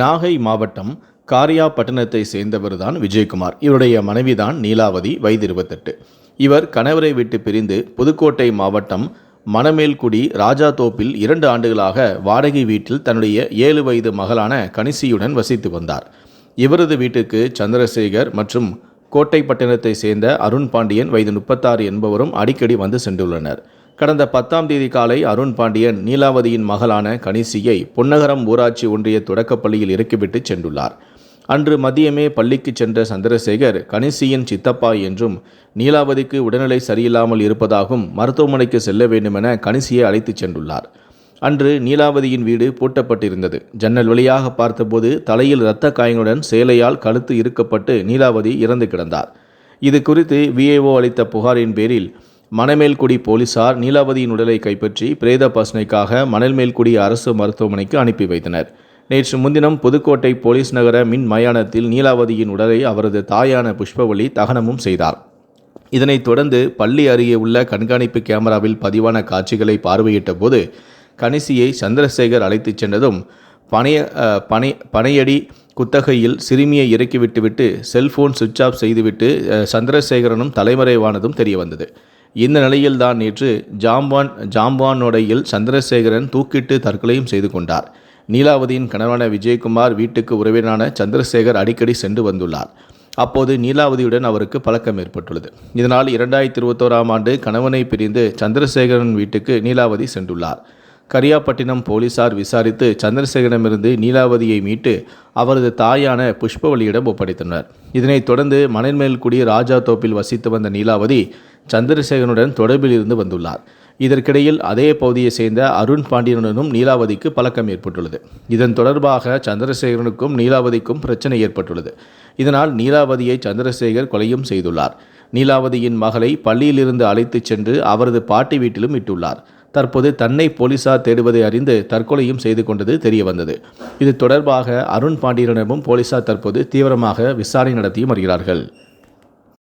நாகை மாவட்டம் காரியாபட்டணத்தை சேர்ந்தவர்தான் விஜயகுமார். இவருடைய மனைவிதான் நீலாவதி வயது இருபத்தெட்டு. இவர் கணவரை விட்டு பிரிந்து புதுக்கோட்டை மாவட்டம் மணமேல்குடி ராஜா தோப்பில் இரண்டு ஆண்டுகளாக வாடகை வீட்டில் தன்னுடைய ஏழு வயது மகளான கனிசியுடன் வசித்து வந்தார். இவரது வீட்டுக்கு சந்திரசேகர் மற்றும் கோட்டைப்பட்டினத்தை சேர்ந்த அருண் பாண்டியன் வயது முப்பத்தாறு என்பவரும் அடிக்கடி வந்து சென்றுள்ளனர். கடந்த பத்தாம் தேதி காலை அருண் பாண்டியன் நீலாவதியின் மகளான கனிசியை பொன்னகரம் ஊராட்சி ஒன்றிய தொடக்கப்பள்ளியில் இறக்கிவிட்டு சென்றுள்ளார். அன்று மதியமே பள்ளிக்கு சென்ற சந்திரசேகர் கனிசியின் சித்தப்பா என்றும் நீலாவதிக்கு உடல்நிலை சரியில்லாமல் இருப்பதாகவும் மருத்துவமனைக்கு செல்ல வேண்டுமென கனிசியை அழைத்துச் சென்றுள்ளார். அன்று நீலாவதியின் வீடு பூட்டப்பட்டிருந்தது. ஜன்னல் வழியாக பார்த்தபோது தலையில் இரத்த காயங்களுடன் சேலையால் கழுத்து இறுக்கப்பட்டு நீலாவதி இறந்து கிடந்தார். இது குறித்து விஏஓ அளித்த புகாரின் பேரில் மணமேல்குடி போலீசார் நீலாவதியின் உடலை கைப்பற்றி பிரேத பசனைக்காக மணல்மேல்குடி அரசு மருத்துவமனைக்கு அனுப்பி வைத்தனர். நேற்று முன்தினம் புதுக்கோட்டை போலீஸ் நகர மின் மயானத்தில் நீலாவதியின் உடலை அவரது தாயான புஷ்பவலி தகனமும் செய்தார். இதனைத் தொடர்ந்து பள்ளி அருகே உள்ள கண்காணிப்பு கேமராவில் பதிவான காட்சிகளை பார்வையிட்ட போது கணிசியை சந்திரசேகர் அழைத்துச் சென்றதும் பனைய பனை பனையடி குத்தகையில் சிறுமியை இறக்கிவிட்டுவிட்டு செல்போன் சுவிட்ச் ஆஃப் செய்துவிட்டு சந்திரசேகரனும் தலைமறைவானதும் தெரியவந்தது. இந்த நிலையில்தான் நேற்று ஜாம்பான் ஜாம்பானோடையில் சந்திரசேகரன் தூக்கிட்டு தற்கொலையும் செய்து கொண்டார். நீலாவதியின் கணவனான விஜயகுமார் வீட்டுக்கு உறவினரான சந்திரசேகர் அடிக்கடி சென்று வந்துள்ளார். அப்போது நீலாவதியுடன் அவருக்கு பழக்கம் ஏற்பட்டுள்ளது. இதனால் இரண்டாயிரத்தி இருபத்தோராம் ஆண்டு கணவனை பிரிந்து சந்திரசேகரன் வீட்டுக்கு நீலாவதி சென்றுள்ளார். கரியாப்பட்டினம் போலீசார் விசாரித்து சந்திரசேகரமிருந்து நீலாவதியை மீட்டு அவரது தாயான புஷ்பவலியிடம் ஒப்படைத்தனர். இதனைத் தொடர்ந்து மணல்மேல்குடி ராஜா தோப்பில் வசித்து வந்த நீலாவதி சந்திரசேகரனுடன் தொடர்பில் இருந்து வந்துள்ளார். இதற்கிடையில் அதே பகுதியைச் சேர்ந்த அருண் பாண்டியனுடனும் நீலாவதிக்கு பழக்கம் ஏற்பட்டுள்ளது. இதன் தொடர்பாக சந்திரசேகரனுக்கும் நீலாவதிக்கும் பிரச்சனை ஏற்பட்டுள்ளது. இதனால் நீலாவதியை சந்திரசேகர் கொலையும் செய்துள்ளார். நீலாவதியின் மகளை பள்ளியிலிருந்து அழைத்துச் சென்று அவரது பாட்டி வீட்டிலும் இட்டுள்ளார். தற்போது தன்னை போலீசார் தேடுவதை அறிந்து தற்கொலையும் செய்து கொண்டது தெரிய வந்தது இது தொடர்பாக அருண் பாண்டியனிடமும் போலீசார் தற்போது தீவிரமாக விசாரணை நடத்தியும் வருகிறார்கள்.